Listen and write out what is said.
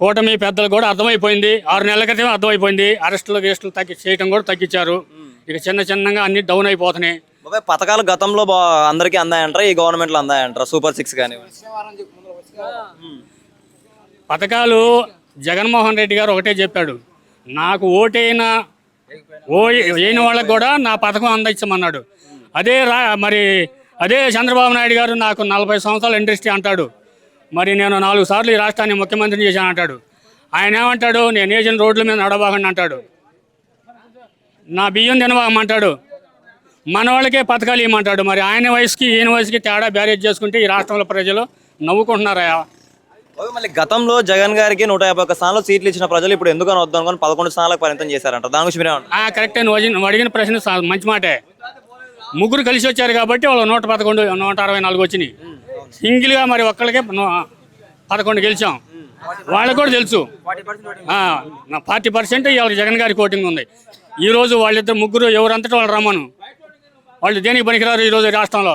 కూటమి పెద్దలు కూడా అర్థమైపోయింది. ఆరు నెలల క్రితం అర్థమైపోయింది. అరెస్టులు గెస్టులు తగ్గి చేయడం కూడా తగ్గించారు. ఇక చిన్న చిన్నగా అన్ని డౌన్ అయిపోతున్నాయి. బాబాయ్ పథకాలు గతంలో అందరికీ అందాయంటారా? ఈ గవర్నమెంట్లో అందాయంటారా? సూపర్ సిక్స్ కానీ పథకాలు జగన్మోహన్ రెడ్డి గారు ఒకటే చెప్పాడు. నాకు ఓటైన ఓ అయిన వాళ్ళకి కూడా నా పథకం అందించమన్నాడు. అదే రా మరి అదే చంద్రబాబు నాయుడు గారు నాకు నలభై సంవత్సరాల ఇండస్ట్రీ అంటాడు. మరి నేను నాలుగు సార్లు ఈ రాష్ట్రాన్ని ముఖ్యమంత్రిని చేశాను అంటాడు. ఆయన ఏమంటాడు? నేను వేసిన రోడ్ల మీద నడవకండి అంటాడు. నా బియ్యం తినవామంటాడు మన వాళ్ళకే పథకాలు ఇవ్వమంటాడు. మరి ఆయన వయసుకి ఈయన వయసుకి తేడా బ్యారేజ్ చేసుకుంటే ఈ రాష్ట్రంలో ప్రజలు నవ్వుకుంటున్నారా మళ్ళీ గతంలో జగన్ గారికి నూట యాభై ఒక్క స్థానాలు సీట్లు ఇచ్చిన ప్రజలు ఇప్పుడు ఎందుకు అని వద్దాం అనుకుని పదకొండు స్థానాలకు పరిమితం చేశారంట. దాని గురించి ఆ, కరెక్టే. నువ్వు అడిగిన- ప్రశ్న మంచి మాటే. ముగ్గురు కలిసి వచ్చారు కాబట్టి వాళ్ళు నూట పదకొండు నూట అరవై నాలుగు వచ్చినాయి. సింగిల్గా మరి ఒక్కళ్ళకే పదకొండు గెలిచాం. వాళ్ళకి కూడా తెలుసు. నా ఫార్టీ పర్సెంట్ ఇవాళ జగన్ గారి కోటింగ్ ఉంది. ఈ రోజు వాళ్ళిద్దరు ముగ్గురు ఎవరంతటా వాళ్ళు రమ్మను. వాళ్ళు దేనికి పనికిరారు ఈరోజు రాష్ట్రంలో?